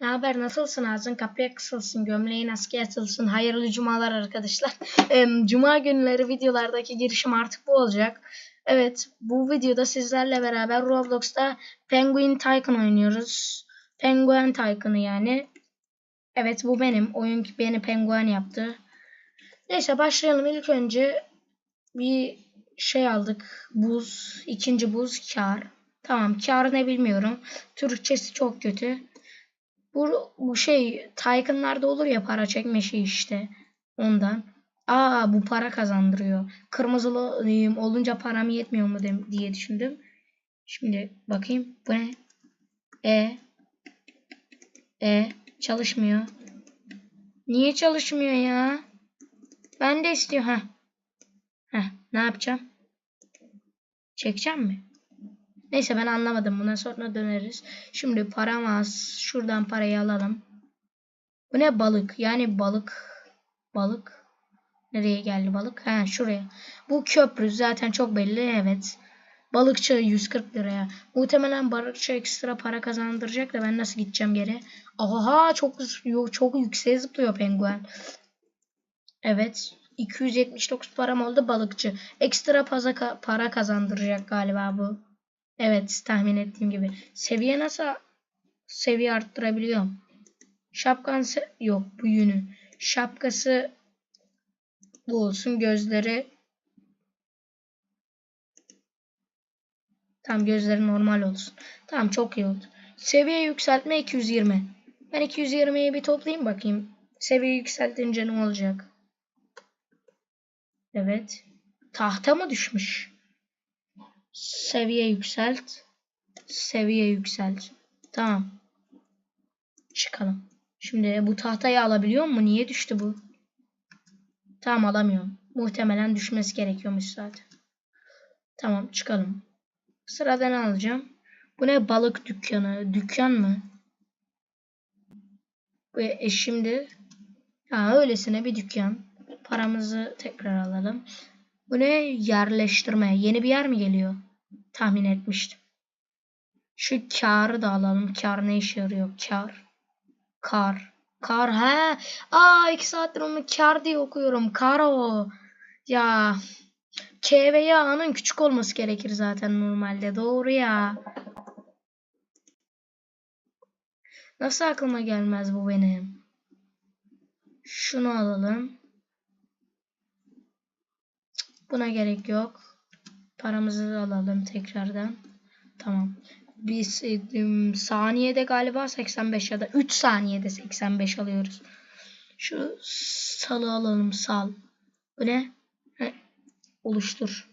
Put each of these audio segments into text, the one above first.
Ne haber nasılsın ağzın kapıya kısılsın gömleğin askıya atılsın hayırlı cumalar arkadaşlar. Cuma günleri videolardaki girişim artık bu olacak. Evet bu videoda sizlerle beraber Roblox'ta Penguin Tycoon oynuyoruz. Penguin Tycoon'u yani. Evet bu benim. Oyun beni Penguin yaptı. Neyse başlayalım ilk önce bir şey aldık. Buz. ikinci buz kar. Tamam kar ne bilmiyorum. Türkçesi çok kötü. Bu, bu şey Tycoon'larda olur ya para çekme şey işte. Ondan. Aa bu para kazandırıyor. Kırmızılı ıı, olunca param yetmiyor mu diye düşündüm. Şimdi bakayım. Bu ne? E. E. Çalışmıyor. Niye çalışmıyor ya? Ben de istiyorum. Heh. Heh. Ne yapacağım? Çekeceğim mi? Neyse ben anlamadım. Buna sonra döneriz. Şimdi param az. Şuradan parayı alalım. Bu ne balık? Yani balık. Balık. Nereye geldi balık? Ha şuraya. Bu köprü zaten çok belli. Evet. Balıkçı 140 liraya. Muhtemelen balıkçı ekstra para kazandıracak da ben nasıl gideceğim geri? Aha çok çok yükseğe zıplıyor penguen. Evet. 279 param oldu balıkçı. Ekstra para kazandıracak galiba bu. Evet tahmin ettiğim gibi. Seviye nasıl seviye arttırabiliyorum? Şapkan yok bu yünü. Şapkası bu olsun. Gözleri Tam gözleri normal olsun. Tamam çok iyi oldu. Seviye yükseltme 220. Ben 220'yi bir toplayayım bakayım. Seviye yükseltince ne olacak? Evet. Tahta mı düşmüş? Seviye yükselt. Seviye yükselt. Tamam. Çıkalım. Şimdi bu tahtayı alabiliyor mu? Niye düştü bu? Tamam alamıyorum. Muhtemelen düşmesi gerekiyormuş zaten. Tamam çıkalım. Sırada ne alacağım? Bu ne balık dükkanı? Dükkan mı? Ve e şimdi ha öylesine bir dükkan. Paramızı tekrar alalım. Bu ne? Yerleştirme. Yeni bir yer mi geliyor? Tahmin etmiştim. Şu karı da alalım. Kar ne işe yarıyor? Kar. Kar. Kar he. Aa iki saattir onu kar diye okuyorum. Kar o. Ya. K ve Y'nın küçük olması gerekir zaten normalde. Doğru ya. Nasıl aklıma gelmez bu benim? Şunu alalım. Buna gerek yok. Paramızı alalım tekrardan. Tamam. Biz e, saniyede galiba 85 ya da 3 saniyede 85 alıyoruz. Şu salı alalım sal. Bu ne? Heh. Oluştur.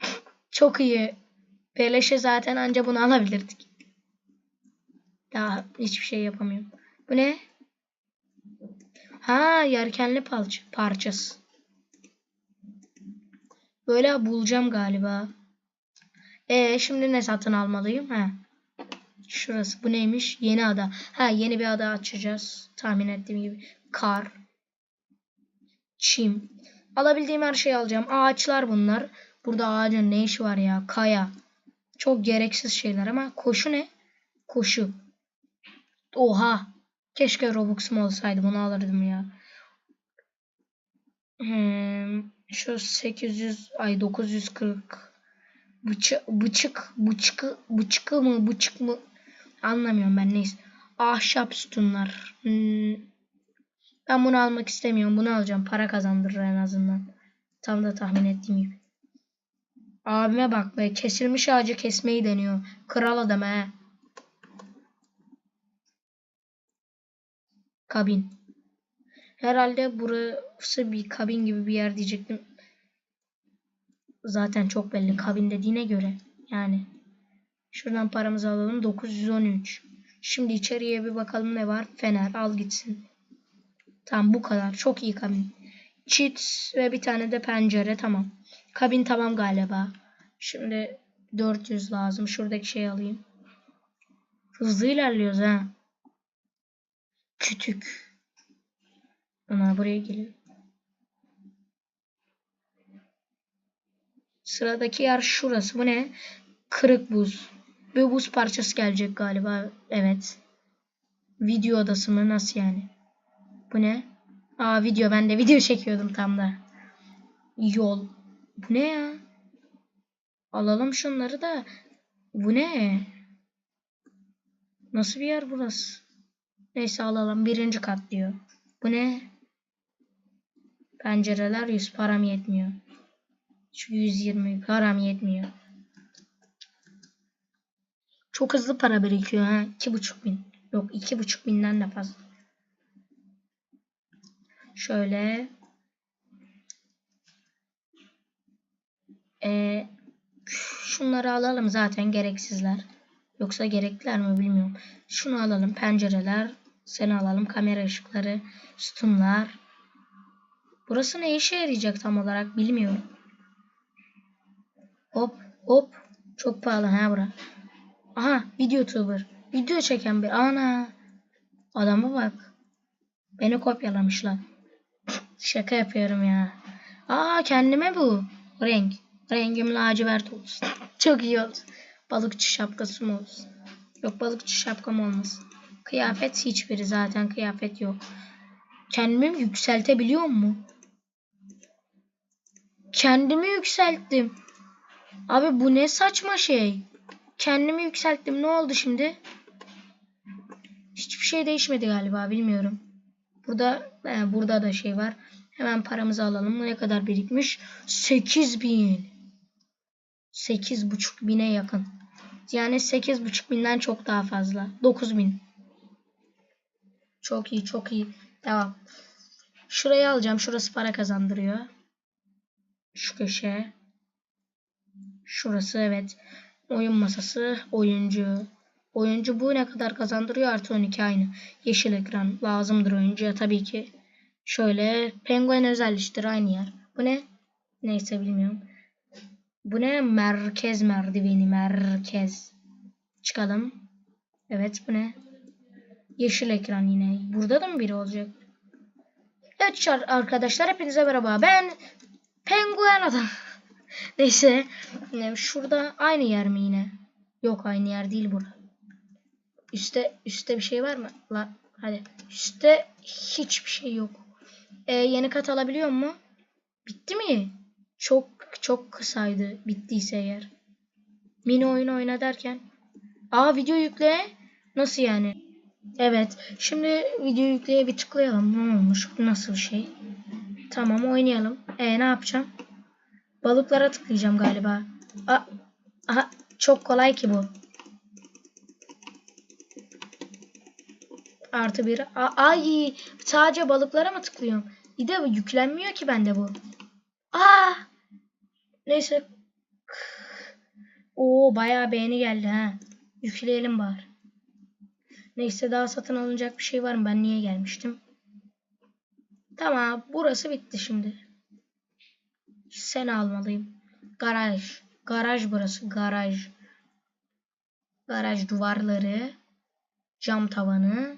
Çok iyi. Beleşe zaten anca bunu alabilirdik. Daha hiçbir şey yapamıyorum. Bu ne? Ha yerkenli parçası. Böyle bulacağım galiba. E şimdi ne satın almalıyım? Ha. Şurası. Bu neymiş? Yeni ada. Ha yeni bir ada açacağız. Tahmin ettiğim gibi. Kar. Çim. Alabildiğim her şeyi alacağım. Ağaçlar bunlar. Burada ağacın ne işi var ya? Kaya. Çok gereksiz şeyler ama koşu ne? Koşu. Oha. Keşke Robux'um olsaydı. Bunu alırdım ya. Hmm, şu 800 ay 940 bıçı bıçık bıçkı bıçkı mı bıçık mı anlamıyorum ben neyse. Ahşap sütunlar. Hmm. Ben bunu almak istemiyorum. Bunu alacağım. Para kazandırır en azından. Tam da tahmin ettiğim gibi. Abime bak be. Kesilmiş ağacı kesmeyi deniyor. Kral adam he. Kabin. Herhalde burası bir kabin gibi bir yer diyecektim. Zaten çok belli kabin dediğine göre. Yani. Şuradan paramızı alalım. 913. Şimdi içeriye bir bakalım ne var. Fener al gitsin. Tamam bu kadar. Çok iyi kabin. Çit ve bir tane de pencere. Tamam. Kabin tamam galiba. Şimdi 400 lazım. Şuradaki şeyi alayım. Hızlı ilerliyoruz ha. Kütük. Ana buraya geliyor. Sıradaki yer şurası. Bu ne? Kırık buz. Bir buz parçası gelecek galiba. Evet. Video odası mı? Nasıl yani? Bu ne? Aa video. Ben de video çekiyordum tam da. Yol. Bu ne ya? Alalım şunları da. Bu ne? Nasıl bir yer burası? Neyse alalım. Birinci kat diyor. Bu ne? Pencereler 100 param yetmiyor. Şu 120 param yetmiyor. Çok hızlı para birikiyor ha. 2,5 bin. Yok 2,5 binden de fazla. Şöyle. Ee, şunları alalım zaten gereksizler. Yoksa gerekliler mi bilmiyorum. Şunu alalım. Pencereler. Seni alalım. Kamera ışıkları. Sütunlar. Burası ne işe yarayacak tam olarak bilmiyorum. Hop hop. Çok pahalı ha bura. Aha videotuber. Video çeken bir. Ana. Adama bak. Beni kopyalamışlar. Şaka yapıyorum ya. Aa kendime bu. Renk. Rengim lacivert olsun. Çok iyi oldu. Balıkçı şapkası mı olsun? Yok balıkçı şapkam olmasın. Kıyafet hiçbiri zaten kıyafet yok. Kendimi yükseltebiliyor mu? Kendimi yükselttim. Abi bu ne saçma şey. Kendimi yükselttim. Ne oldu şimdi? Hiçbir şey değişmedi galiba. Bilmiyorum. Burada he, burada da şey var. Hemen paramızı alalım. Ne kadar birikmiş? 8000. 8,5 bine yakın. Yani 8,5 binden çok daha fazla. 9000. Çok iyi çok iyi. Devam. Şurayı alacağım. Şurası para kazandırıyor. Şu köşe. Şurası evet. Oyun masası. Oyuncu. Oyuncu bu ne kadar kazandırıyor? Artı 12 aynı. Yeşil ekran. Lazımdır oyuncuya tabii ki. Şöyle. Penguen özelleştir aynı yer. Bu ne? Neyse bilmiyorum. Bu ne? Merkez merdiveni. Merkez. Çıkalım. Evet bu ne? Yeşil ekran yine. Burada da mı biri olacak? Evet arkadaşlar hepinize merhaba. Ben Penguen adam. Neyse. Şurada aynı yer mi yine? Yok aynı yer değil bura. Üste üstte bir şey var mı? La hadi. Üstte hiçbir şey yok. Ee, yeni kat alabiliyor mu? Bitti mi? Çok çok kısaydı. Bittiyse eğer. Mini oyun oyna derken. Aa video yükle. Nasıl yani? Evet. Şimdi video yükleye bir tıklayalım. Ne olmuş? Bu nasıl şey? Tamam oynayalım. E ne yapacağım? Balıklara tıklayacağım galiba. Aa, aha, çok kolay ki bu. Artı bir. A ay sadece balıklara mı tıklıyorum? Bir de yüklenmiyor ki bende bu. Aa! Neyse. Oo bayağı beğeni geldi ha. Yükleyelim bari. Neyse daha satın alınacak bir şey var mı? Ben niye gelmiştim? Tamam burası bitti şimdi. Sen almalıyım. Garaj. Garaj burası. Garaj. Garaj duvarları. Cam tavanı.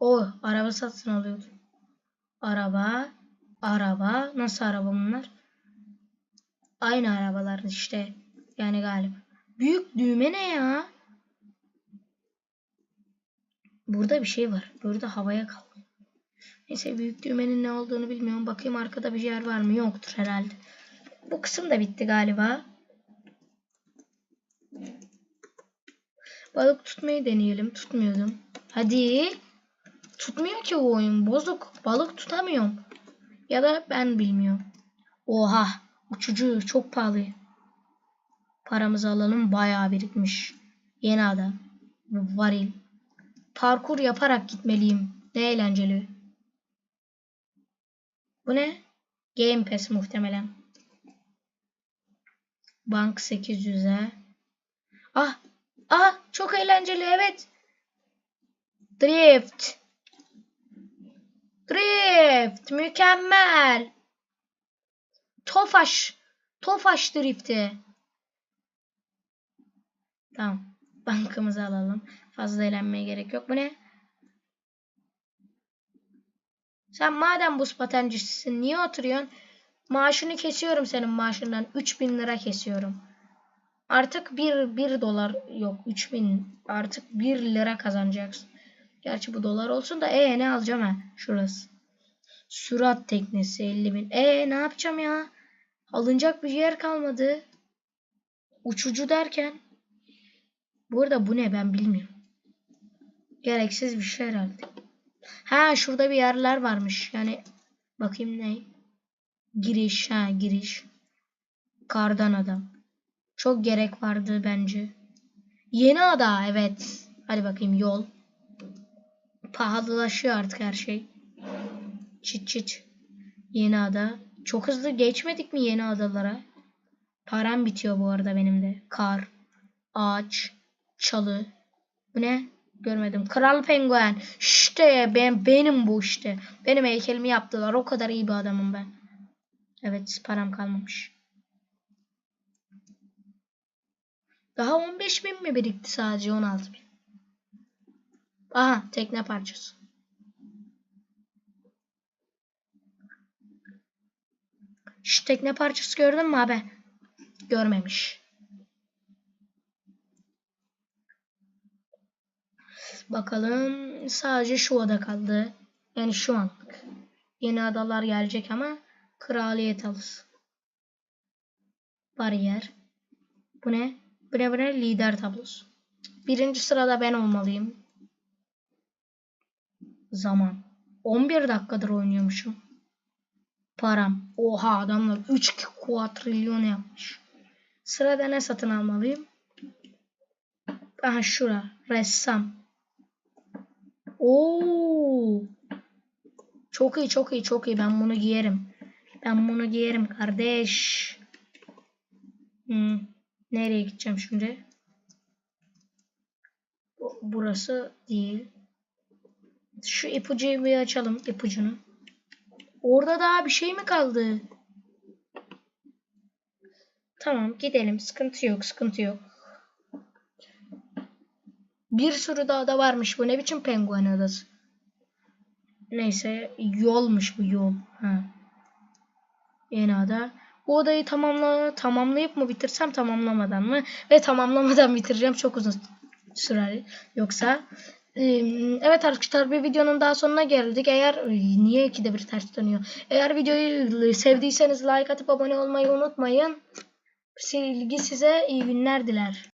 O araba satın alıyordu. Araba. Araba. Nasıl araba bunlar? Aynı arabalar işte. Yani galiba. Büyük düğme ne ya? Burada bir şey var. Burada havaya kalk. Neyse büyük düğmenin ne olduğunu bilmiyorum. Bakayım arkada bir yer var mı? Yoktur herhalde. Bu kısım da bitti galiba. Balık tutmayı deneyelim. Tutmuyordum. Hadi. Tutmuyor ki bu oyun. Bozuk. Balık tutamıyorum. Ya da ben bilmiyorum. Oha. Uçucu. Çok pahalı. Paramızı alalım. Bayağı birikmiş. Yeni adam. Varil. Parkur yaparak gitmeliyim. Ne eğlenceli. Bu ne? Game Pass muhtemelen. Bank 800'e. Ah! Ah! Çok eğlenceli evet. Drift. Drift. Mükemmel. Tofaş. Tofaş drifti. Tamam. Bankamızı alalım. Fazla eğlenmeye gerek yok. Bu ne? Sen madem buz patencisisin niye oturuyorsun? Maaşını kesiyorum senin maaşından. 3000 lira kesiyorum. Artık 1, 1 dolar yok 3000 artık 1 lira kazanacaksın. Gerçi bu dolar olsun da e ne alacağım ha? Şurası. Sürat teknesi 50 bin. E ne yapacağım ya? Alınacak bir yer kalmadı. Uçucu derken. Bu arada bu ne ben bilmiyorum. Gereksiz bir şey herhalde. Ha şurada bir yerler varmış. Yani bakayım ne? Giriş ha giriş. Kardan adam. Çok gerek vardı bence. Yeni ada evet. Hadi bakayım yol. Pahalılaşıyor artık her şey. Çit çit. Yeni ada. Çok hızlı geçmedik mi yeni adalara? Param bitiyor bu arada benim de. Kar, ağaç, çalı. Bu ne? Görmedim. Kral penguen. İşte ben benim bu işte. Benim heykelimi yaptılar. O kadar iyi bir adamım ben. Evet param kalmamış. Daha 15 bin mi birikti sadece 16 bin. Aha tekne parçası. Şu tekne parçası gördün mü abi? Görmemiş. Bakalım sadece şu ada kaldı. Yani şu anlık. Yeni adalar gelecek ama kraliyet alır. Bariyer. Bu ne? Bu ne bu ne? Lider tablosu. Birinci sırada ben olmalıyım. Zaman. 11 dakikadır oynuyormuşum. Param. Oha adamlar 3 kuatrilyon yapmış. Sırada ne satın almalıyım? Aha şura. Ressam. Oo. Çok iyi çok iyi çok iyi. Ben bunu giyerim. Ben bunu giyerim kardeş. Hmm. Nereye gideceğim şimdi? Bu- Burası değil. Şu ipucuyu bir açalım ipucunu. Orada daha bir şey mi kaldı? Tamam gidelim. Sıkıntı yok sıkıntı yok. Bir sürü daha da varmış. Bu ne biçim penguen adası? Neyse yolmuş bu yol. Ha. Yeni ada. Bu odayı tamamla tamamlayıp mı bitirsem tamamlamadan mı? Ve tamamlamadan bitireceğim. Çok uzun sürer. Yoksa Evet arkadaşlar bir videonun daha sonuna geldik. Eğer niye ikide bir ters dönüyor? Eğer videoyu sevdiyseniz like atıp abone olmayı unutmayın. Sevgi size iyi günler diler.